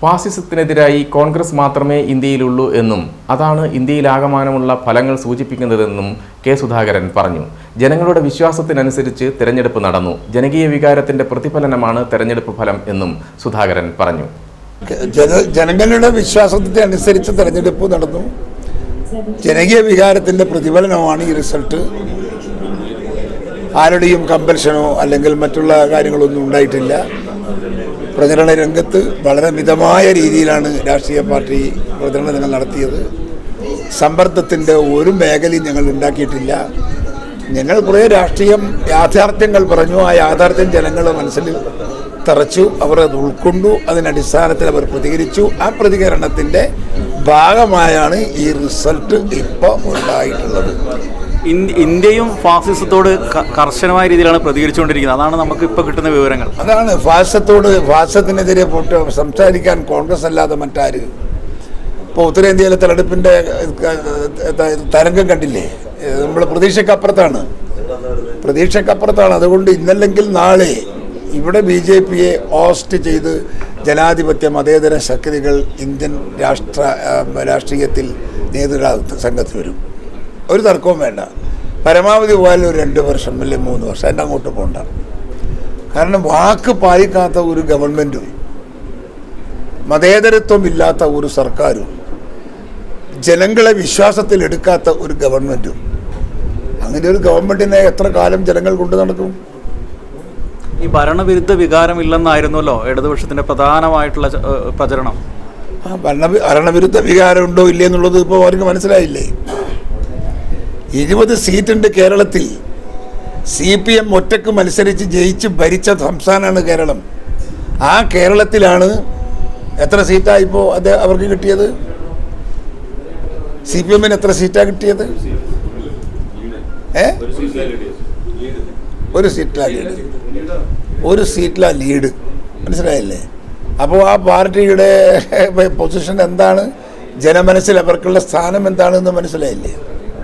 ഫാസിസത്തിനെതിരായി കോൺഗ്രസ് മാത്രമേ ഇന്ത്യയിലുള്ളൂ എന്നും അതാണ് ഇന്ത്യയിലാകമാനമുള്ള ഫലങ്ങൾ സൂചിപ്പിക്കുന്നതെന്നും കെ സുധാകരൻ പറഞ്ഞു. ജനങ്ങളുടെ വിശ്വാസത്തിനനുസരിച്ച് തെരഞ്ഞെടുപ്പ് നടന്നു. ജനകീയ വികാരത്തിന്റെ പ്രതിഫലനമാണ് തെരഞ്ഞെടുപ്പ് ഫലം എന്നും സുധാകരൻ പറഞ്ഞു. ജന ജനങ്ങളുടെ വിശ്വാസത്തിന് അനുസരിച്ച് തെരഞ്ഞെടുപ്പ് നടന്നു. ജനകീയ വികാരത്തിന്റെ പ്രതിഫലനമാണ് ഈ റിസൾട്ട്. ആരുടെയും കമ്പൽഷനോ അല്ലെങ്കിൽ മറ്റുള്ള കാര്യങ്ങളൊന്നും ഉണ്ടായിട്ടില്ല. പ്രചരണ രംഗത്ത് വളരെ മിതമായ രീതിയിലാണ് രാഷ്ട്രീയ പാർട്ടി പ്രചരണങ്ങൾ നടത്തിയത്. സമ്മർദ്ദത്തിന്റെ ഒരു മേഖലയും ഞങ്ങൾ ഉണ്ടാക്കിയിട്ടില്ല. ഞങ്ങൾ കുറേ രാഷ്ട്രീയം യാഥാർത്ഥ്യങ്ങൾ പറഞ്ഞു. ആ യാഥാർത്ഥ്യം ജനങ്ങളുടെ മനസ്സിൽ തറച്ചു. അവർ അത് ഉൾക്കൊണ്ടു. അതിനടിസ്ഥാനത്തിൽ അവർ പ്രതികരിച്ചു. ആ പ്രതികരണത്തിന്റെ ഭാഗമായാണ് ഈ റിസൾട്ട് ഇപ്പോൾ ഉണ്ടായിട്ടുള്ളത്. ഇന്ത്യയും ഫാസിസത്തോട് കർശനമായ രീതിയിലാണ് പ്രതികരിച്ചുകൊണ്ടിരിക്കുന്നത്. അതാണ് നമുക്ക് ഇപ്പോൾ കിട്ടുന്ന വിവരങ്ങൾ. അതാണ് ഫാസത്തോട് ഫാസത്തിനെതിരെ പോട്ട് സംസാരിക്കാൻ കോൺഗ്രസ് അല്ലാതെ മറ്റാര്? ഇപ്പോൾ ഉത്തരേന്ത്യയിലെ തെരഞ്ഞെടുപ്പിന്റെ തരംഗം കണ്ടില്ലേ? നമ്മൾ പ്രതീക്ഷക്കപ്പുറത്താണ്. പ്രതീക്ഷക്കപ്പുറത്താണ്. അതുകൊണ്ട് ഇന്നല്ലെങ്കിൽ നാളെ ഇവിടെ ബി ജെ പിയെ ഹോസ്റ്റ് ചെയ്ത് ജനാധിപത്യ മതേതര ശക്തികൾ ഇന്ത്യൻ രാഷ്ട്ര രാഷ്ട്രീയത്തിൽ നേതൃത്വ സംഘത്തിൽ വരും. ഒരു തർക്കവും വേണ്ട. പരമാവധി പോയാലും ഒരു രണ്ട് വർഷം അല്ലെങ്കിൽ മൂന്ന് വർഷം. അതിന്റെ അങ്ങോട്ട് പോകണ്ട കാരണം വാക്ക് പാലിക്കാത്ത ഒരു ഗവൺമെന്റും മതേതരത്വം ഇല്ലാത്ത ഒരു സർക്കാരും ജനങ്ങളെ വിശ്വാസത്തിൽ എടുക്കാത്ത ഒരു ഗവൺമെന്റും അങ്ങനെ ഒരു ഗവൺമെന്റിനെ എത്ര കാലം ജനങ്ങൾ കൊണ്ടു നടക്കും? ഈ ഭരണവിരുദ്ധ വികാരം ഇല്ലെന്നായിരുന്നല്ലോ ഇടതുപക്ഷത്തിന്റെ പ്രധാനമായിട്ടുള്ള പ്രചരണം. ആ ഭരണ ഭരണവിരുദ്ധ വികാരം ഉണ്ടോ ഇല്ലേ എന്നുള്ളത് ഇപ്പോൾ അവർക്ക് മനസ്സിലായില്ലേ? ഇരുപത് സീറ്റുണ്ട് കേരളത്തിൽ. സി പി എം ഒറ്റയ്ക്ക് മത്സരിച്ച് ജയിച്ച് ഭരിച്ച സംസ്ഥാനമാണ് കേരളം. ആ കേരളത്തിലാണ് എത്ര സീറ്റാണ് ഇപ്പോൾ അത് അവർക്ക് കിട്ടിയത്? സി പി എമ്മിന് എത്ര സീറ്റാണ് കിട്ടിയത്? ഏ? ഒരു സീറ്റിലാണ് ലീഡ്. ഒരു സീറ്റിലാണ് ലീഡ്. മനസ്സിലായില്ലേ? അപ്പോൾ ആ പാർട്ടിയുടെ പൊസിഷൻ എന്താണ്? ജനമനസ്സിൽ അവർക്കുള്ള സ്ഥാനം എന്താണെന്ന് മനസ്സിലായില്ലേ?